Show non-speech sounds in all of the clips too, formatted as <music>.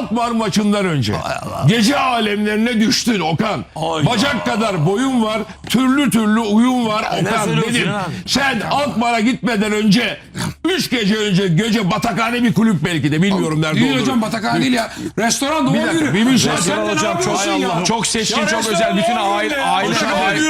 Alkmaar maçından önce. Gece alemlerine düştün Okan. Ay Bacak kadar boyun var, türlü türlü uyum var Okan söylüyorsun dedim. Sen Alkmaar'a gitmeden önce 3 gece önce gece batakhane bir kulüp belki de bilmiyorum nerede Değil olduğunu. hocam batakhane değil ya. Restoran dakika, günü. bir müsaade. De ne hocam çok ya? çok seçkin çok restoran özel bütün aile aile Hocam, aile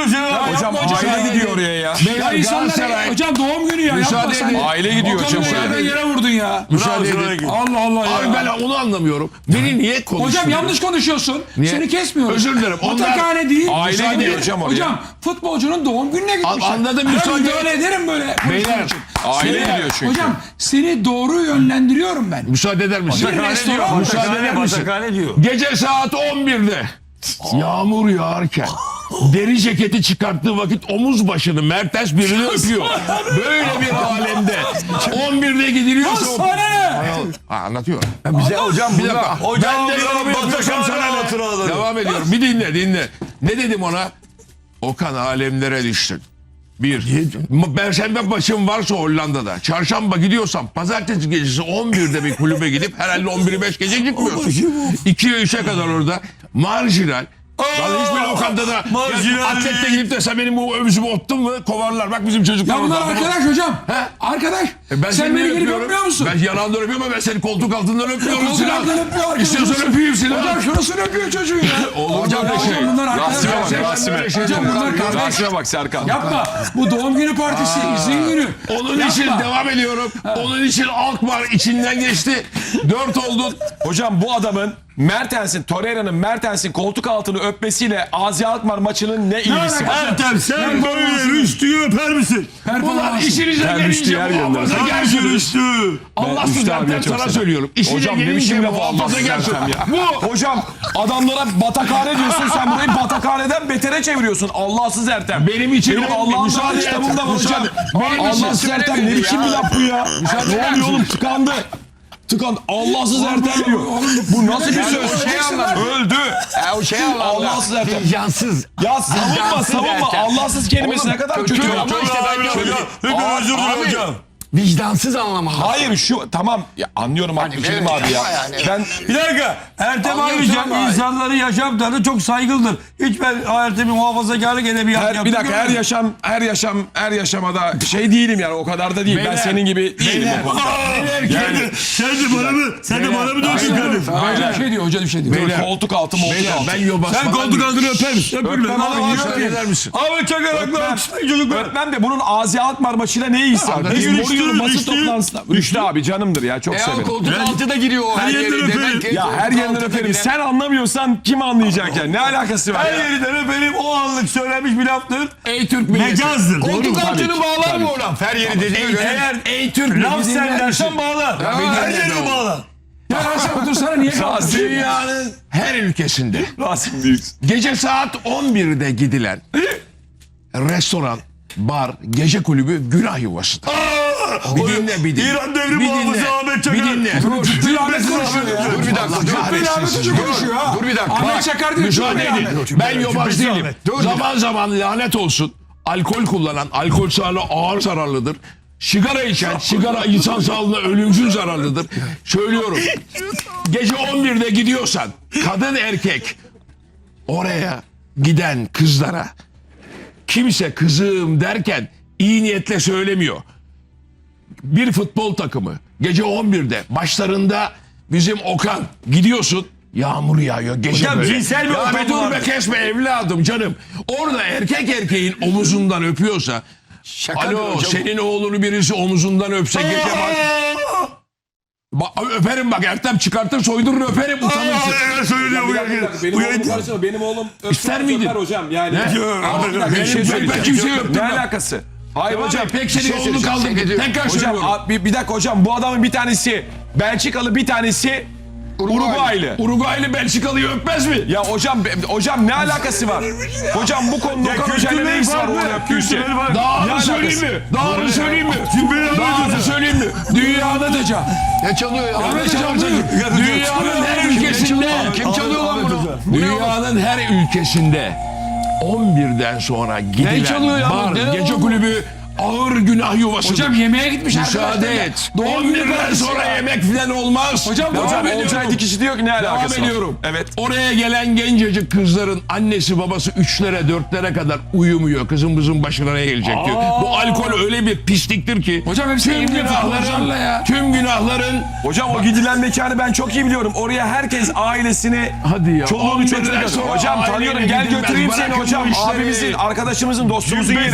hocam aile gidiyor oraya ya. Ya insanlar hocam doğum günü ya. Müsaade Yapma sen. edin. Aile gidiyor hocam yerden yere vurdun ya. müsaade edin. Allah Allah ya. Abi ben onu anlamıyorum. Beni niye konuşuyorsun? Hocam yanlış konuşuyorsun. Seni kesmiyorum. Özür dilerim. Batakhane değil. Aile Müsaade gidiyor hocam oraya. Hocam futbolcunun doğum gününe gitmişler. anladım, Ben müsaade- müdahale ederim böyle. Beyler, Aile Seni- gidiyor çünkü. Hocam seni doğru yönlendiriyorum ben. Müsaade eder misin? Bir restoran diyor. Müsaade eder misin? batakhane diyor. Gece saat 11'de yağmur yağarken <laughs> deri ceketi çıkarttığı vakit omuz başını Mertens birini öpüyor. Böyle bir alemde 11'de gidiliyorsa o- Sana ne? Ha, anlatıyor. Bize hocam Bir dakika. Hocam ben de diyor, yorum yapıyorsam batakhane sana ne? hatıraları. Devam ediyorum. Bir dinle dinle. Ne dedim ona? Okan alemlere düştün. Bir. Perşembe maçım varsa Hollanda'da. Çarşamba gidiyorsam pazartesi gecesi 11'de bir kulübe gidip herhalde 11'i 5 gece gitmiyorsun. 2'ye 3'e kadar orada marjinal. Lan hiçbir lokantada marjinal. ya, atlette gidip de sen benim bu omzumu ottun mu kovarlar. Bak bizim çocuklar Ya bunlar orada. arkadaş hocam. He? Arkadaş. E ben Sen seni beni gelip öpüyorum. öpmüyor musun? Ben yanağından öpüyorum ama ben seni koltuk altından öpüyorum Koltuk Sinan. altından öpüyor arkadaş. İstiyorsan öpeyim Sinan. Hocam şurasını öpüyor çocuğun ya. <laughs> Olur mu hocam, öyle şey? bunlar arkadaş. Rasim'e Rasim'e. böyle şey Hocam bunlar kardeş. Rasim'e bak Serkan. Yapma. Bu doğum günü partisi, izin günü. Onun Yapma. için devam ediyorum. Onun için Alkmaar içinden geçti. Dört oldun. Hocam bu adamın Mertens'in, Torreira'nın Mertens'in koltuk altını öpmesiyle Azi Alkmaar maçının ne ilgisi var? Ertem sen böyle Rüştü'yü öper misin? Bunlar Performansı. işinize Ben gelince Rüştü'yü her muhafaza gönderdim. gersiniz. Rüştü. Allahsız Rüştü abiye Ertem çok sana selam. söylüyorum. İşine Hocam ne gelince biçim laf muhafaza Allahsız gelsin. Ertem ya. Bu Hocam adamlara batakhane diyorsun sen burayı <laughs> batakhaneden betere çeviriyorsun. Allahsız Ertem. Benim için Benim on- Allah'ın müsaade müsaade et. kitabımda var hocam. Benim için Allahsız Ertem ne biçim ya. bir laf bu ya? Ne oluyor oğlum tıkandı. Tıkandı. Allahsız Ertem diyor. Bu nasıl bir söz? şey anlamda. Öldü. o şey anlamda. Allahsız Ertem. Cansız. Ya savunma Vicdansız savunma. Ertem. Allahsız kelimesi ne kadar kötü. kötü ama işte ben Hocam, kötü. Aa, özür dilerim abi. hocam. Vicdansız anlamında. Hayır şu tamam ya anlıyorum Abdülkerim evet, abi ya. yani. Ben Bir dakika. Ertem Anlıyorum Ayrıca ama- insanların yaşam tarzı çok saygılıdır. Hiç ben Ertem'in muhafazakarlık edebiyat her, bir yaptığını dakika her görmedim. yaşam her yaşam her yaşamada şey değilim yani o kadar da değil. ben Beyler, senin gibi değilim bu konuda. Yani, sen de bana mı? Sen de bana mı diyorsun kardeşim? Hoca bir şey diyor, hoca bir şey diyor. Beyler. Koltuk altı moltuk altı. ben yobaz Sen koltuk altını öper misin? Öpür Öpmem abi, eder misin? Abi çakarakla alkışlayın çocuklar. Öğretmen de bunun Azi Alkmaar maçıyla ne ilgisi var? Anlatayım. Biz Mourinho'nun basın Rüştü. toplantısında. Rüştü abi canımdır ya çok Ya severim. koltuk altı da giriyor o her, Her yerden yeri. öperim. Demek Ya her yerinden öperim. Sen anlamıyorsan kim anlayacak ya? Ne alakası var Her ya? yerinden öperim o anlık söylenmiş bir laftır. Ey Türk milleti. Mecazdır. Koltuk altını bağlar mı olan? Fer yeri dediğine göre. Eğer Ey Türk laf sen dersen bağlar. Her yerini bağlar. Ya Rasim otursana niye kaldın? Dünyanın her ülkesinde Rasim Büyük. gece saat 11'de gidilen <laughs> restoran, bar, gece kulübü günah yuvasıdır. Bir dinle bir dinle. İran devri Bir dinle, Ahmet Çakar. Bir dinle. Bir Ahmet konuşuyor. Dur bir dakika. Dur. Bir Ahmet Hoca konuşuyor ha. Dur bir dakika. Ahmet Çakar diyor. Müsaade edin. Ben yobaz değilim. Zaman zaman lanet olsun. Alkol kullanan, alkol sağlığı ağır zararlıdır. Sigara içen, sigara insan sağlığına ölümcül zararlıdır. Söylüyorum. Gece 11'de gidiyorsan, kadın erkek oraya giden kızlara kimse kızım derken iyi niyetle söylemiyor. Bir futbol takımı gece 11'de başlarında bizim Okan gidiyorsun Yağmur yağıyor gece Hocam böyle. cinsel bir ya be dur be kesme evladım canım. Orada erkek erkeğin omuzundan öpüyorsa Şakadır Alo hocam. senin oğlunu birisi omuzundan öpse gece bak. Ba- öperim bak Ertem çıkartır soydurur öperim utanırsın. Aa, söylüyor bu. Benim Bu oğlum karşısında benim oğlum öpsün, İster miydin? öper hocam yani. Ne? Yok, Ama bir dakika, ben- bir şey ben- kimseyi öptüm Ne ben. alakası? Hayır Hocam hocam. pek şey söyleyeceğim. kaldırdı. Seyrediyorum. Tekrar Hocam söylüyorum. a- bir, bir dakika hocam bu adamın bir tanesi Belçikalı bir tanesi Uruguaylı. Uruguaylı Belçikalı'yı öpmez mi? Ya hocam be- hocam ne alakası var? Hocam bu konuda Okan Hoca'yla ne ilgisi var onu öptüyse? Mı söyleyeyim mi? Daha mı söyleyeyim mi? Anlatın. söyleyeyim mi? Dünyada da can. Ne çalıyor ya? Ne çalıyor? Dünyanın her ülkesinde Kim çalıyor lan bunu? Dünyanın her ülkesinde 11'den sonra gidilen çalıyor ya? bar, Ne gece o? kulübü ağır günah yuvasıdır. Hocam yemeğe gitmiş Müsaade arkadaşlar. et. Doğum günü 11'den partisi sonra ya. yemek falan olmaz. Hocam, devam hocam. Olcay dikişi diyor ki ne Devam alakası var? ediyorum. Evet. Oraya gelen gencecik kızların annesi babası üçlere dörtlere kadar uyumuyor. Kızın kızın başına ne gelecek diyor. Bu alkol öyle bir pisliktir ki. Hocam hepsi tüm günahların, ya. tüm günahların Hocam o gidilen mekanı ben çok iyi biliyorum. Oraya herkes ailesini, Hadi ya. çoluğunu 11'den çocuğunu Hocam tanıyorum gel götüreyim seni hocam. Abimizin, arkadaşımızın, dostumuzun yeri.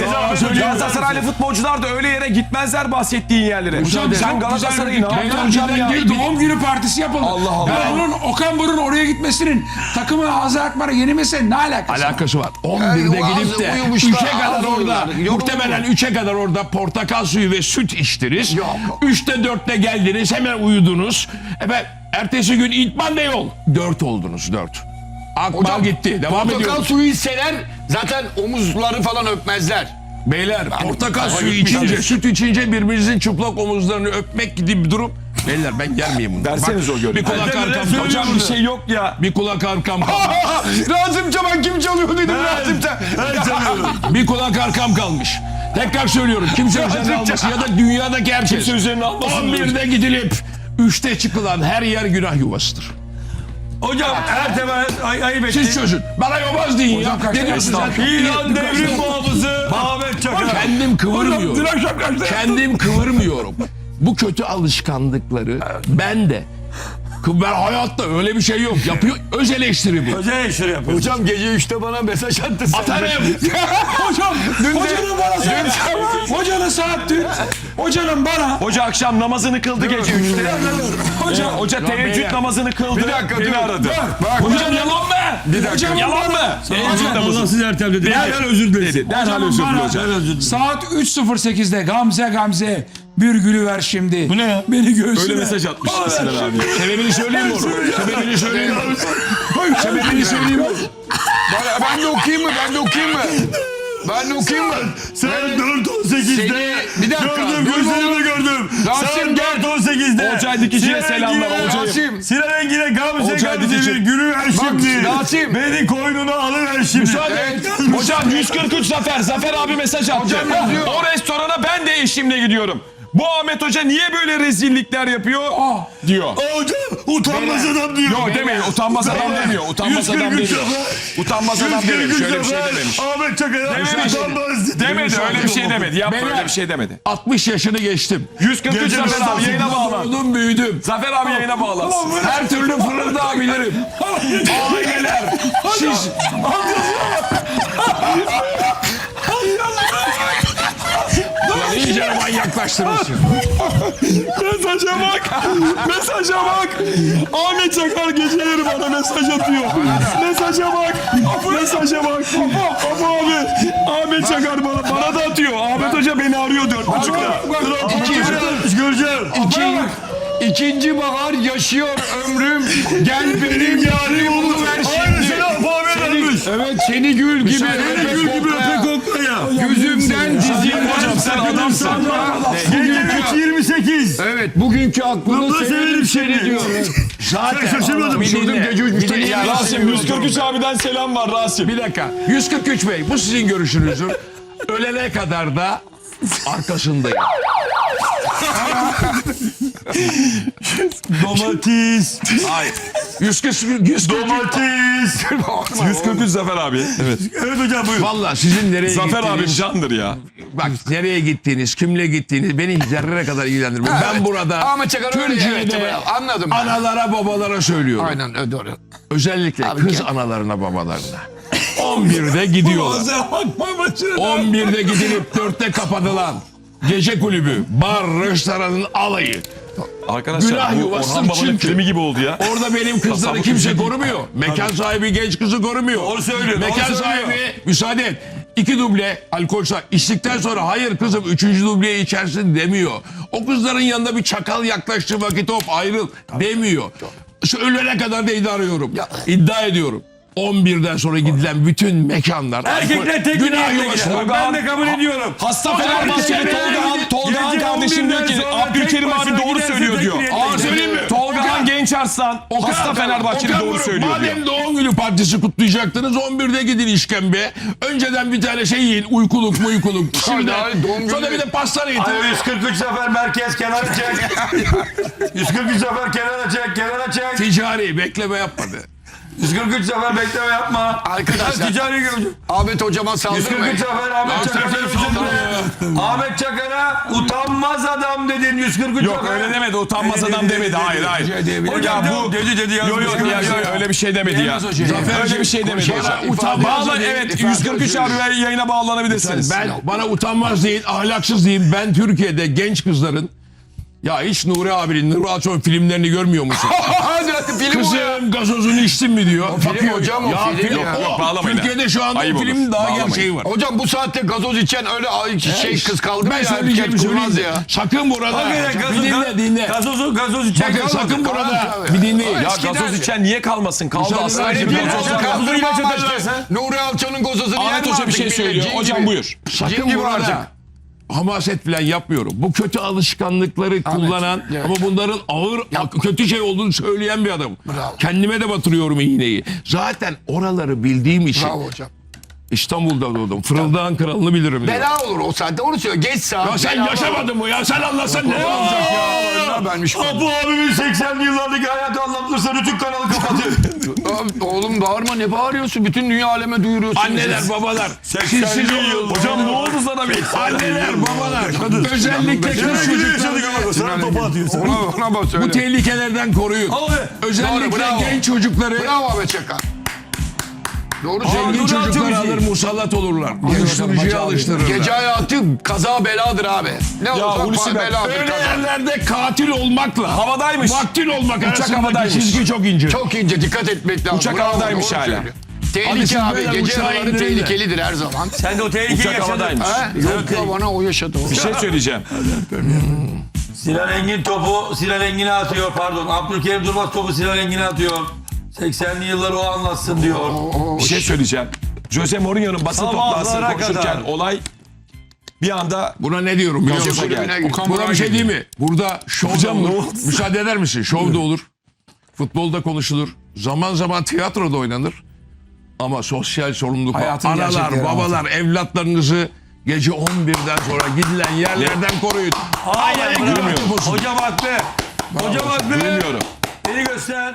Galatasaraylı futbolcular da öyle yere gitmezler bahsettiğin yerlere. Hocam sen çok Galatasaray'ı güzel ne bir. Doğum günü partisi yapıldı. Allah Allah. Ya bunun Okan Buruk'un oraya gitmesinin takımın Ağzı Akbar'a yenilmesine ne alakası var? Alakası var. 11'de Yani gidip de uyumuşlar, 3'e kadar ağzı orada muhtemelen 3'e kadar orada portakal suyu ve süt içtiniz. Yok. 3'te 4'te geldiniz hemen uyudunuz. Efendim ertesi gün itman ne yol? 4 oldunuz 4. Akbar gitti. Devam Portakal ediyor. suyu içseler zaten omuzları falan öpmezler. Beyler portakal suyu içince, süt içince birbirinizin çıplak omuzlarını öpmek gibi bir durum. Beyler ben gelmeyeyim bunu. Verseniz o görüntüyü. Bir kulak arkam Hocam bir şey yok ya. Bir kulak arkam <laughs> kalmış. Razım Çaban kim çalıyor dedim Razım Çaban. <laughs> Bir kulak arkam kalmış. Tekrar söylüyorum. Kimse üzerine almasın ya da dünyadaki herkes. Kimse üzerine almasın. 11'de gidilip 3'te çıkılan her yer günah yuvasıdır. Hocam Ertem ay, ayıp etti. Siz çözün. Bana yobaz deyin ya. Ne diyorsun sen? İran devrim muhafızı Ahmet Çakar. Kendim kıvırmıyorum. Kendim kıvırmıyorum. Bu kötü alışkanlıkları ben de ben hayatta öyle bir şey yok. Yapıyor <laughs> öz eleştiri bu. Özel işleri yapıyor. Hocam gece 3'te bana mesaj attı. Atarım. <laughs> Hocam hocanın bana saat. Hocanın saat dün. Hocanın bana. Hoca akşam namazını kıldı gece 3'te. Hocam. Hoca teheccüd namazını kıldı. Bir dakika, beni dur. aradı. Hocam yalan mı? Bir dakika. Hocam Yalan mı? Teheccüd namazı. Allah siz Ertem dedi. Derhal özür dilesin. Derhal özür hocam. saat 3.08'de Gamze Gamze bir gülü ver şimdi. Bu ne ya? Beni göğsüne. Öyle mesaj atmış Sinan abi. Sebebini söyleyeyim mi? onu? Sebebini söyleyeyim mi? Sebebini söyleyeyim mi? Bana- Ben de okuyayım mı? Ben de okuyayım mı? Ben de okuyayım mı? Sen Evet. 4.18'de Seni- bir dakika, gördüm dur gözlerimle oğlum. gördüm. Rasim Sen gel. 4.18'de. Olcay Dikici'ye Sinan selamlar, Engin'e- Olcay'ım. Rasim. Sinan Engin'e Gamze Olcay Gamze Dikici. bir gülü ver şimdi. Rasim. Beni koynuna alıver şimdi. Evet. Hocam 143 Zafer. Zafer abi mesaj attı. Hocam yazıyor. O restorana ben de eşimle gidiyorum. Bu Ahmet Hoca niye böyle rezillikler yapıyor? Diyor. Hocam utanmaz adam diyor. Yok demeyin. Utanmaz adam demiyor. Utanmaz adam 143 demiyor. Utanmaz adam dememiş. 143 Öyle bir şey dememiş. Ahmet Çakar. Dememiş. Utanmaz. Demedi öyle bir şey demedi. Yapma Beyler. öyle bir şey demedi. 60 yaşını geçtim. 143 Gece Zafer abi yayına bağlan. Doğdum büyüdüm. Zafer abi yayına bağlan. Her türlü fırıldayabilirim. Aileler. Siz Ulan iyice manyaklaştınız. <laughs> Mesaja bak. Mesaja bak. Ahmet Çakar geceleri bana mesaj atıyor. Mesaja bak. Mesaja bak. Apo abi. Ahmet Çakar bana, bana da atıyor. Ahmet Hoca beni arıyor dört buçukta. İkinci göreceğim. İki, ikinci bahar yaşıyor ömrüm. Gel benim yarim oluver Aynı şimdi. Evet seni gül gibi Seni gül gibi öpe kokla ya. Gözümden dizimden Hocam sen adamsın. Gece 28. Evet bugünkü Bunu severim seni diyor. Bir <laughs> Şuradan dinle. gece ya. Rasim 143 abiden selam var Rasim. Bir dakika. 143 Bey bu sizin görüşünüzdür. <laughs> Ölene kadar da arkasındayım. Domates. Hayır. 143 143 Domates. 143 Zafer abi. Evet. Evet hocam buyur. Valla sizin nereye Zafer abim gittiğiniz, candır ya. bak nereye gittiğiniz, kimle gittiğiniz beni zerre kadar ilgilendirmiyor. Ben burada Ahmet Çakar öyle Türkiye'de evet, anladım ben. analara babalara söylüyorum. Aynen öyle doğru. Özellikle Abi kız analarına babalarına. <laughs> 11'de gidiyorlar. 11'de gidilip 4'te kapatılan gece kulübü, bar, restoranın alayı. Arkadaşlar Günah bu yuvasıdır Orhan Baba'nın çünkü. filmi gibi oldu ya. Orada benim kızları Kasabı kimse korumuyor. Mekan sahibi genç kızı korumuyor. Doğru söylüyor, Mekan söylüyor. sahibi müsaade et. İki duble alkol sa- içtikten sonra hayır kızım üçüncü dubleyi içersin demiyor. O kızların yanında bir çakal yaklaştı vakit hop ayrıl demiyor. Şu ölene kadar da iddia arıyorum. İddia ediyorum. 11'den sonra gidilen bütün mekanlar Erkekler tek günah yuvası. Ben de kabul ediyorum. Hasta Fenerbahçeli Tolgahan, Tolgahan kardeşim diyor ki 11'den sonra Abdülkerim abi doğru söylüyor diyor. gider. söyleyeyim mi? Tolgahan genç Genç Arslan, hasta Fenerbahçeli doğru söylüyor diyor. Madem doğum günü partisi kutlayacaktınız 11'de gidin işkembe. Önceden bir tane şey yiyin uykuluk muykuluk. Şimdi, sonra bir de pastane yiyin. Ay, 143 sefer merkez kenara çek. 143 sefer kenara çek, kenara çek. Ticari bekleme yapmadı. 143 sefer bekleme yapma. Arkadaşlar. Ticari. Ahmet hocama 143 saldırmayın. sefer Ahmet Çakar'a üzüldü. Ahmet Çakar'a utanmaz adam dedin 143 Yok sefer. öyle demedi. Utanmaz adam demedi. Hayır hayır. Hocam Ya bu dedi dedi Yok yok ya, yok, öyle bir şey demedi ya. Öyle bir şey demedi. Bana utanmaz Bağla deyin. evet 143 abi yayına bağlanabilirsiniz. Ben bana utanmaz deyin, ahlaksız deyin. Ben Türkiye'de genç kızların ya hiç Nuri abinin, Nuri Alço'nun filmlerini görmüyor musun? <laughs> Hadi film o ya. Kızım gazozunu içtin mi diyor. film hocam, o film film- ya. o- Yok, bağlamayın Türkiye'de şu anda Ayıp o filmin olur. daha Bağlamayın. gerçeği var. Hocam bu saatte gazoz içen öyle ay- şey kız kaldı mı Ben ya? söyleyeceğimi Erkek söyleyeyim ya. Sakın burada. Hakikaten Bir dinle gazoz, dinle. gazozu, gazozu çek. Bakın sakın burada. Bir dinleyin. Ya gazoz içen niye kalmasın? Kaldı aslında. Şimdi bir gazoz- gazoz- gazozu amaçlı. çekersen. Nuri Alço'nun gozozunu Ahmet yer Hoca bir mi şey artık söylüyor. millet? Hocam buyur. Sakın Cin gibi burada artık. Hamaset falan yapmıyorum. Bu kötü alışkanlıkları kullanan evet. ama bunların ağır kötü şey olduğunu söyleyen bir adam. Bravo. Kendime de batırıyorum iğneyi. Zaten oraları bildiğim için Bravo hocam. İstanbul'da doğdum. Fırıldağın kralını bilirim. diyor. Bela olur o saatte onu söyle. Geç saat. Ya sen bela olur. yaşamadın mı ya? Sen anlatsan ne olacak ya? Ya benmiş. Abu abimin 80'li yıllardaki hayatı anlatırsa Rütük kanalı kapatır. <laughs> Abi, Oğlum bağırma ne bağırıyorsun? Bütün dünya aleme duyuruyorsun. Anneler, babalar. Sizsiz olun. Hocam ne oldu sana bir? Anneler, babalar. Özellikle kız çocukları. Sana topu atıyorsun. Ona, ona bak söyle. Bu tehlikelerden koruyun. Abi. Özellikle bravo. genç çocukları Bravo Ahmet Çakar. Doğru zengin söylüyorsun. çocuklar alır musallat olurlar. Uyuşturucuya alıştırırlar. Gece hayatı kaza beladır abi. Ne olursa Hulusi pa- Bey, beladır Öyle kaza. yerlerde katil olmakla Havadaymış. vaktil olmak arasındaki havadaymış. çizgi çok ince. Çok ince dikkat etmek lazım. Uçak Bravo, havadaymış doğru hala. söylüyor. Abi Tehlike siz abi. böyle Gece indirin de. tehlikelidir her zaman. Sen de o tehlikeyi Uçak yaşadın. havadaymış. Ha? Yok ya bana o yaşadı. o. Bir şey <laughs> söyleyeceğim. Sinan Engin topu Sinan Engin'e atıyor pardon. Abdülkerim Durmaz topu Sinan Engin'e atıyor. 80'li yılları o anlatsın diyor. Bir şey söyleyeceğim. Jose Mourinho'nun basın Sabahlara toplantısını konuşurken kadar. olay bir anda Buna ne diyorum biliyor musun? kulübüne. Buna bir şey değil mi? Burada şov da Hocam ne olur. oldu? Müsaade eder misin? Şov da olur. Futbolda konuşulur. Zaman zaman tiyatroda oynanır. Ama sosyal sorumluluk var. Hayatın Analar, babalar, evlatlarınızı gece 11'den sonra gidilen yerlerden koruyun. Aynen. Hocam haklı. Hocam haklı. bilmiyorum. Beni göster.